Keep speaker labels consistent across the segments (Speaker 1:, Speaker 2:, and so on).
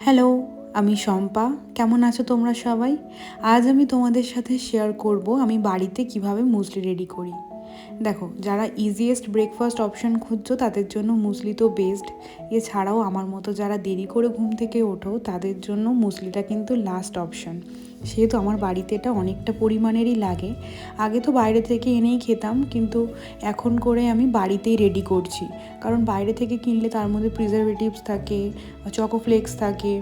Speaker 1: Hello আমি শম্পা। কেমন আছো তোমরা সবাই? আজ আমি তোমাদের সাথে শেয়ার করব আমি বাড়িতে কীভাবে মুসলি রেডি করি। দেখো, যারা ইজিয়েস্ট ব্রেকফাস্ট অপশন খুঁজছো, তাদের জন্য মুসলি তো বেস্ট এছাড়াও আমার মতো যারা দেরি করে ঘুম থেকে ওঠো, তাদের জন্য মুসলিটা কিন্তু লাস্ট অপশন সেহেতু আমার বাড়িতে এটা অনেকটা পরিমাণেরই লাগে। আগে তো বাইরে থেকে এনেই খেতাম, কিন্তু এখন করে আমি বাড়িতেই রেডি করছি। কারণ বাইরে থেকে কিনলে তার মধ্যে প্রিজারভেটিভস থাকে চকোফ্লেক্স থাকে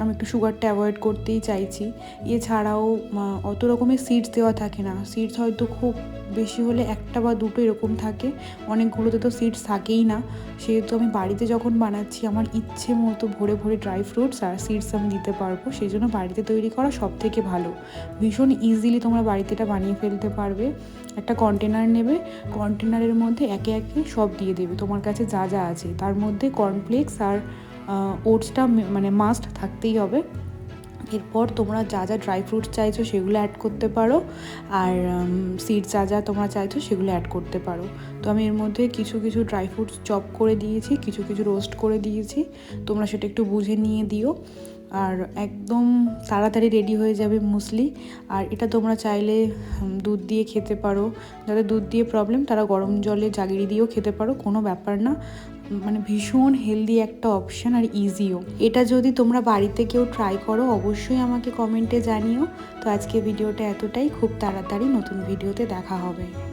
Speaker 1: আমি একটু সুগারটা অ্যাভয়েড করতেই চাইছি। এছাড়াও অত রকমের সিডস দেওয়া থাকে না। সিডস হয়তো খুব বেশি হলে একটা বা দুটো এরকম থাকে। অনেকগুলোতে তো সিডস থাকেই না। সেহেতু আমি বাড়িতে যখন বানাচ্ছি, আমার ইচ্ছে মতো ভরে ভরে ড্রাই ফ্রুটস আর সিডস আমি দিতে পারব। সেই জন্য বাড়িতে তৈরি করা সব থেকে ভালো। ভীষণ ইজিলি তোমরা বাড়িতে এটা বানিয়ে ফেলতে পারবে। একটা কন্টেনার নেবে। কন্টেনারের মধ্যে একে একে সব দিয়ে দেবে। তোমার কাছে যা যা আছে। তার মধ্যে কর্নফ্লেক্স আর ওটসটা মানে মাস্ট থাকতেই হবে। এরপর তোমরা যা যা ড্রাই ফ্রুটস চাইছো সেগুলো অ্যাড করতে পারো। আর সিডস যা যা তোমরা চাইছো সেগুলো অ্যাড করতে পারো। তো আমি এর মধ্যে কিছু কিছু ড্রাই ফ্রুটস চপ করে দিয়েছি, কিছু কিছু রোস্ট করে দিয়েছি। তোমরা সেটা একটু বুঝে নিয়ে দিও। আর একদম তাড়াতাড়ি রেডি হয়ে যাবে মুসলি আর এটা তোমরা চাইলে দুধ দিয়ে খেতে পারো। যাদের দুধ দিয়ে প্রবলেম তারা গরম জলে জাগিরি দিয়েও খেতে পারো, কোনো ব্যাপার না। মানে ভীষণ হেলদি একটা অপশান আর ইজিও এটা যদি তোমরা বাড়িতে কেউ ট্রাই করো, অবশ্যই আমাকে কমেন্টে জানিও। তো আজকে ভিডিওটা এতটাই। খুব তাড়াতাড়ি নতুন ভিডিওতে দেখা হবে।